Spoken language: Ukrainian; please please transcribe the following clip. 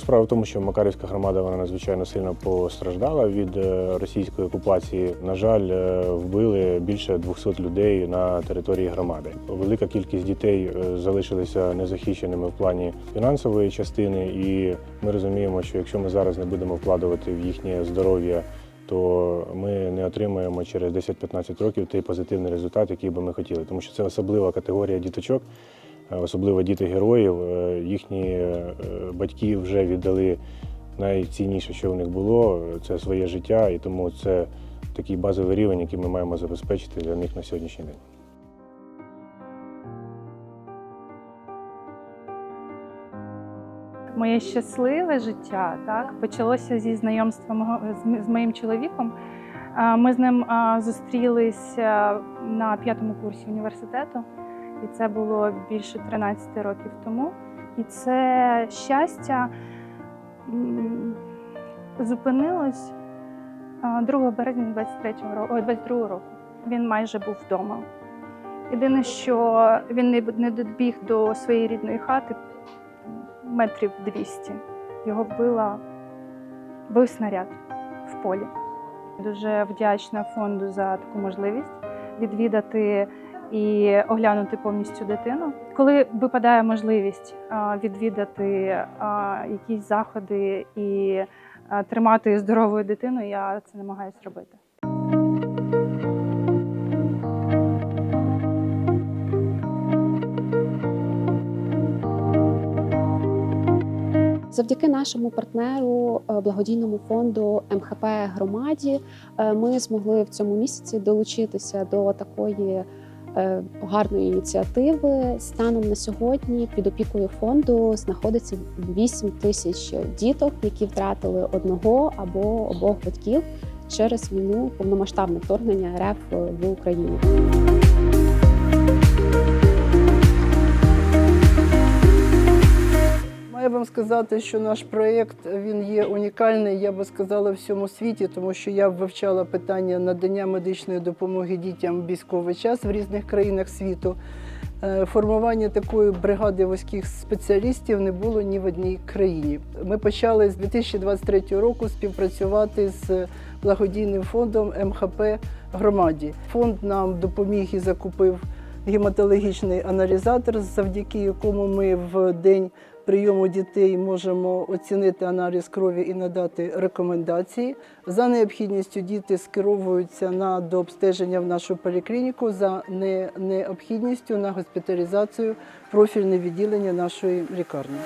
Справа в тому, що Макарівська громада вона надзвичайно сильно постраждала від е, російської окупації. На жаль, е, вбили більше 200 людей на території громади. Велика кількість дітей е, залишилися незахищеними в плані фінансової частини, і ми розуміємо, що якщо ми зараз не будемо вкладувати в їхнє здоров'я, то ми не отримаємо через 10-15 років той позитивний результат, який би ми хотіли, тому що це особлива категорія діточок. Е, особливо діти героїв. е, Їхні е, батьки вже віддали найцінніше, що в них було, це своє життя, і тому це такий базовий рівень, який ми маємо забезпечити для них на сьогоднішній день. Моє щасливе життя так почалося зі знайомства мого з, з моїм чоловіком. Ми з ним зустрілися на п'ятому курсі університету, і це було більше 13 років тому. І це щастя зупинилось 2 березня 23 року, ой, 22 року. Він майже був вдома. Єдине, що він не, добіг до своєї рідної хати метрів 200. Його вбила вбив снаряд в полі. Дуже вдячна фонду за таку можливість відвідати і оглянути повністю дитину. Коли випадає можливість відвідати якісь заходи і тримати здоровою дитину, я це намагаюся робити. Завдяки нашому партнеру е, благодійному фонду МХП громаді е, ми змогли в цьому місяці долучитися до такої гарної ініціативи. Станом на сьогодні під опікою фонду знаходиться 8 тисяч діток, які втратили одного або обох батьків через війну повномасштабне вторгнення РФ в Україну. Маю вам сказати, що наш проєкт він є унікальний, я би сказала, в всьому світі, тому що я вивчала питання надання медичної допомоги дітям в військовий час в різних країнах світу. Е, Формування такої бригади вузьких спеціалістів не було ні в одній країні. Ми почали з 2023 року співпрацювати з благодійним фондом МХП громаді. Фонд нам допоміг і закупив гематологічний аналізатор, завдяки якому ми в день прийому дітей можемо оцінити аналіз крові і надати рекомендації. За необхідністю діти скеровуються на дообстеження в нашу поліклініку, за не- необхідністю на госпіталізацію профільне відділення нашої лікарні.